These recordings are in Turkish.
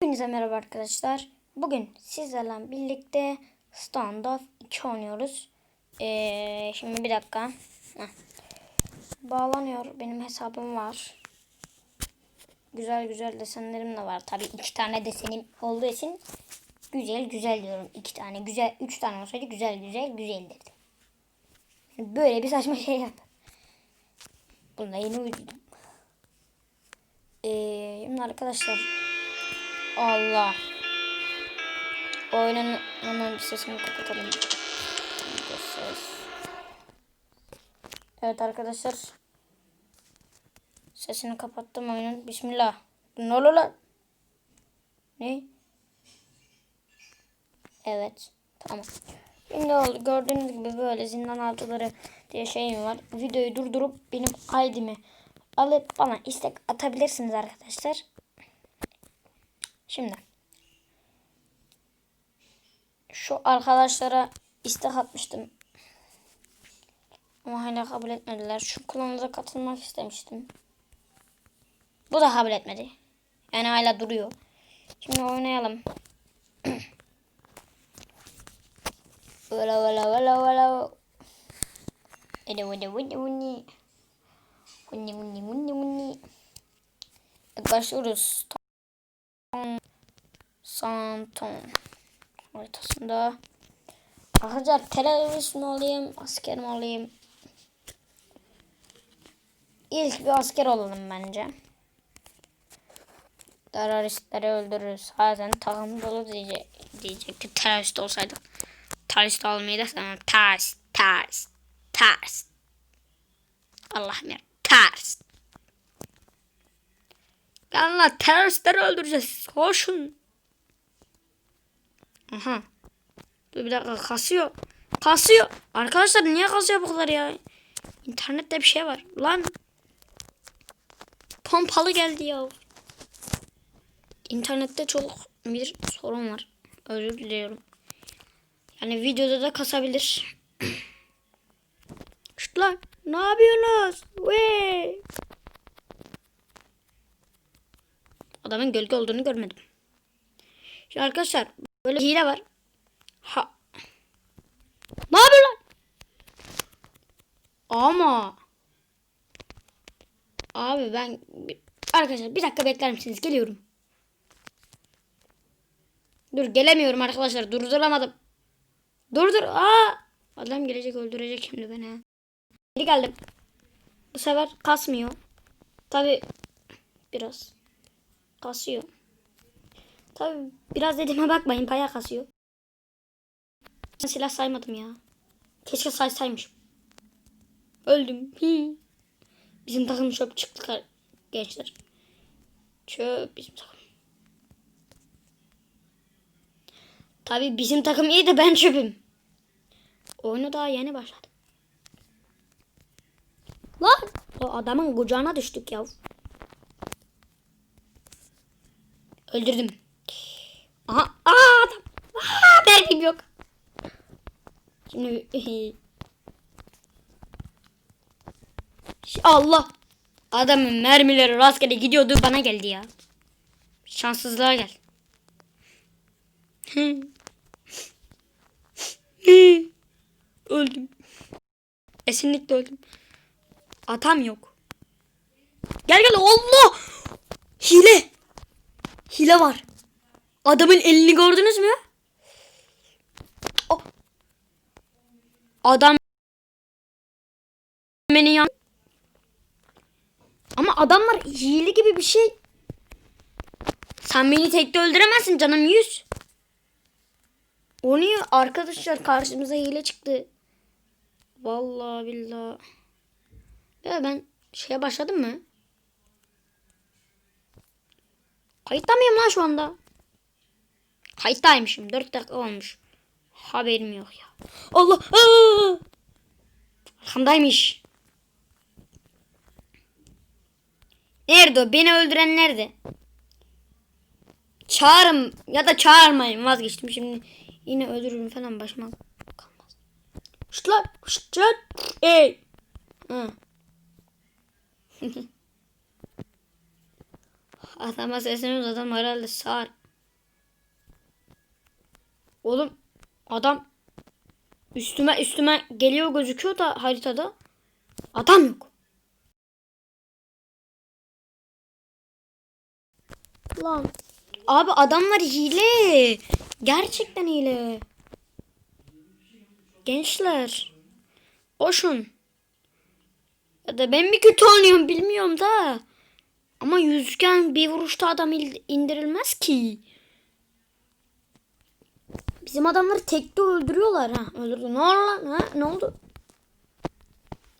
Hepinize merhaba arkadaşlar. Bugün sizlerle birlikte Standoff 2 oynuyoruz. Ee, şimdi bir dakika. Heh. Bağlanıyor. Benim hesabım var. Güzel güzel desenlerim de var. Tabii iki tane desenim olduğu için güzel güzel diyorum. İki tane güzel, üç tane olsaydı güzel güzel güzel derdim. Böyle bir saçma şey yap. Bunda yeni uydurdum. Ee, şimdi arkadaşlar Allah. Oyunun hemen bir sesini kapatalım. Evet arkadaşlar. Sesini kapattım oyunun. Bismillah. Ne oluyor lan? Ne? Evet. Tamam. Şimdi. Gördüğünüz gibi böyle zindan avcıları diye şeyim var. Videoyu durdurup benim ID'mi alıp bana istek atabilirsiniz arkadaşlar. Şimdi şu arkadaşlara istek atmıştım. Ama hala kabul etmediler. Şu klanıza katılmak istemiştim. Bu da kabul etmedi. Yani hala duruyor. Şimdi oynayalım. Vela vela vela vela. Ede vede vede vede. Vuni vuni vuni. Evet, Başlıyoruz. Santon haritasında. Arkadaşlar terörist mi olayım, asker mi olayım? İlk bir asker olalım bence. Teröristleri öldürürüz. Zaten takım dolu diyecek, diyecekti terörist olsaydı. Terörist olmayı da sanırım. Terörist, terörist, terörist. Allah'ım ya. Gelin lan teröristleri öldüreceğiz. Koşun. Aha. Dur bir dakika kasıyor. Kasıyor. Arkadaşlar niye kasıyor bu kadar ya? İnternette bir şey var. Lan. Pompalı geldi ya. İnternette çok bir sorun var. Özür diliyorum. Yani videoda da kasabilir. Şut lan. Ne yapıyorsunuz? Wey. Adamın gölge olduğunu görmedim. Şimdi arkadaşlar böyle hile var. Ha. Ne yapıyor lan? Ama. Abi ben arkadaşlar bir dakika bekler misiniz? Geliyorum. Dur gelemiyorum arkadaşlar. Durduramadım. Durdur. Aa! Adam gelecek öldürecek şimdi beni. Geri geldim. Bu sefer kasmıyor. Tabi biraz kasıyor. Tabi biraz dediğime bakmayın bayağı kasıyor. Silah saymadım ya. Keşke saysaymışım. Öldüm. Hi. Bizim takım çöp çıktı gençler. Çöp bizim takım. Tabi bizim takım iyi de ben çöpüm. Oyunu daha yeni başladı. Lan o adamın kucağına düştük ya. Öldürdüm. Aha, aa adam. Aa, mermim yok. Şimdi Allah. Adamın mermileri rastgele gidiyordu bana geldi ya. Şanssızlığa gel. öldüm. Kesinlikle öldüm. Atam yok. Gel gel Allah. Hile. Hile var. Adamın elini gördünüz mü? Oh. Adam beni yan. Ama adamlar hile gibi bir şey. Sen beni tekte öldüremezsin canım yüz. O niye arkadaşlar karşımıza hile çıktı. Vallahi billahi. Ya ben şeye başladım mı? Kayıtta mıyım lan şu anda? Kayıttaymışım. 4 dakika olmuş. Haberim yok ya. Allah! Aa! Arkamdaymış. Nerede o? Beni öldüren nerede? Çağırın ya da çağırmayın. Vazgeçtim şimdi. Yine öldürürüm falan başıma kalmaz. Şşt lan. Ey. Hı. Adama sesini uzadım herhalde sağır. Oğlum adam üstüme üstüme geliyor gözüküyor da haritada. Adam yok. Lan. Abi adamlar hile. Gerçekten hile. Gençler. Oşun. Ya da ben mi kötü oynuyorum bilmiyorum da. Ama yüzgen bir vuruşta adam il- indirilmez ki. Bizim adamları tekte öldürüyorlar ha. Öldürdü. Ne oldu lan? Ha? Ne oldu?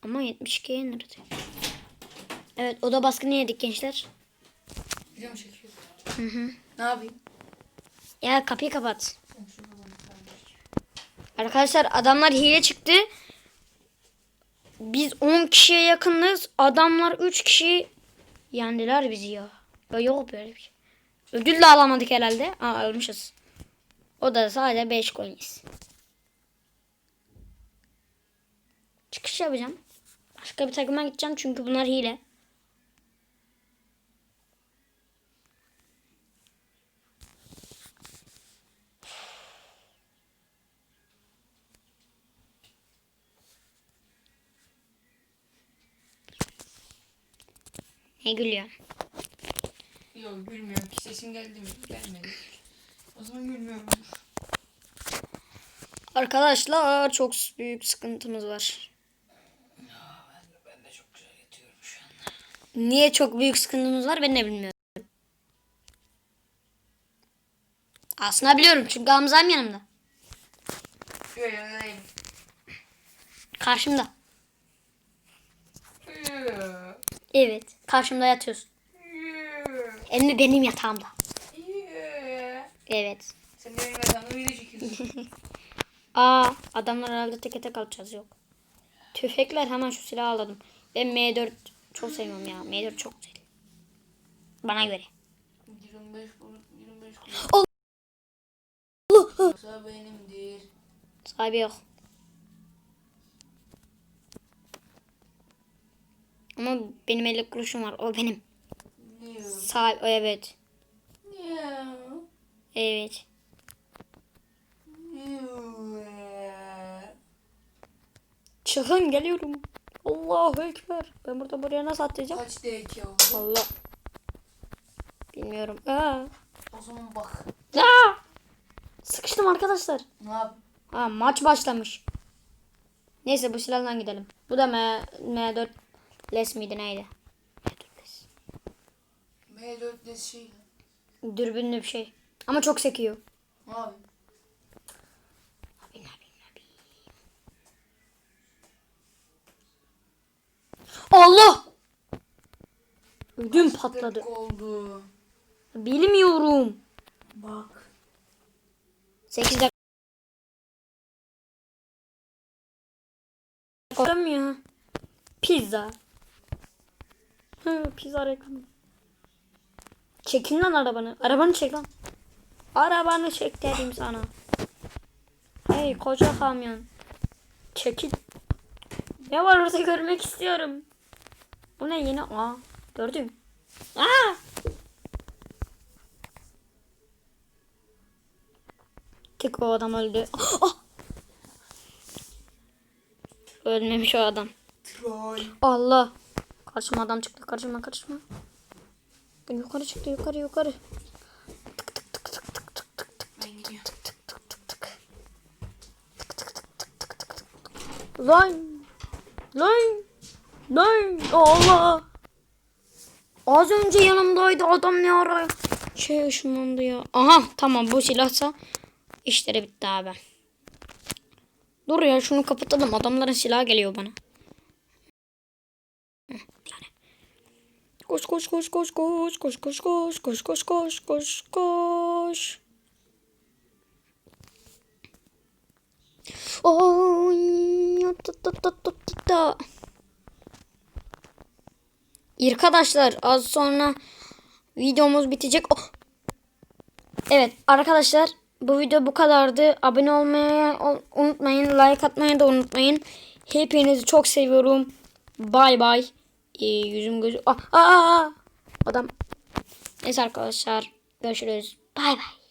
Ama 72'ye indirdi. Evet o da baskını yedik gençler. Video mu çekiyor? Hı hı. Ne yapayım? Ya kapıyı kapat. Arkadaşlar adamlar hile çıktı. Biz 10 kişiye yakınız. Adamlar 3 kişi yendiler bizi ya. ya yok böyle bir şey. Ödül de alamadık herhalde. Aa almışız. O da sadece 5 coins. Çıkış yapacağım. Başka bir takıma gideceğim çünkü bunlar hile. Ne gülüyor? Yok gülmüyorum sesim geldi mi? Gelmedi. O zaman gülmüyorum. Arkadaşlar çok büyük sıkıntımız var. Ben de çok güzel yatıyorum şu an. Niye çok büyük sıkıntımız var ben de bilmiyorum. Aslında biliyorum çünkü Hamza'm yanımda. Yok yanındayım. Karşımda. Evet karşımda yatıyorsun. Hem de benim yatağımda. Evet. Sen benim yatağımda video çekiyorsun. Aa adamlar herhalde tek tek alacağız yok. Tüfekler hemen şu silahı aldım. Ben M4 çok sevmiyorum ya. M4 çok güzel. Bana göre. 25 bulut, 25 Allah! Yoksa benimdir. Sahibi yok. Ama benim 50 kuruşum var. O benim. Yoo. Sahip. Evet. Yoo. Evet. Çıkın geliyorum. Allahu Ekber. Ben burada buraya nasıl atlayacağım? Kaç DK oldu? Allah. Bilmiyorum. Aa. O zaman bak. Aa! Sıkıştım arkadaşlar. Ne yap? Ha maç başlamış. Neyse bu silahla gidelim. Bu da M, M4 Les miydi neydi? M4 Les. M4 de şey. Dürbünlü bir şey. Ama çok sekiyor. Abi, abi, abi. Allah! Ödüm patladı. Oldu. Bilmiyorum. Bak. 8 dakika. ya. Pizza. Hı, pizza reklamı. Çekin lan arabanı. Arabanı çek lan. Arabanı çek dedim sana. Hey koca kamyon. Çekil. Ne var orada görmek istiyorum. Bu ne yine? Aa gördüm. Aa! Tık o adam öldü. Ah! Ölmemiş o adam. Troll. Allah. Karşıma adam çıktı. Karşıma karşıma. Yukarı çıktı yukarı yukarı. Tık tık tık tık tık tık tık tık Ben gidiyorum. tık tık tık tık tık. Tık tık tık tık tık tık tık. Lan. Lan. Lan. Allah. Az önce yanımdaydı adam ne ara şey ışınlandı ya. Aha tamam bu silahsa işleri bitti abi. Dur ya şunu kapatalım adamların silahı geliyor bana. Koş koş koş koş koş koş koş koş koş koş koş koş koş. Oy, ta. Arkadaşlar az sonra videomuz bitecek. Oh. Evet arkadaşlar bu video bu kadardı. Abone olmayı ol- unutmayın. Like atmayı da unutmayın. Hepinizi çok seviyorum. Bay bay. Ee, yüzüm gözü. Aa, aa. Adam. Neyse arkadaşlar. Görüşürüz. Bay bay.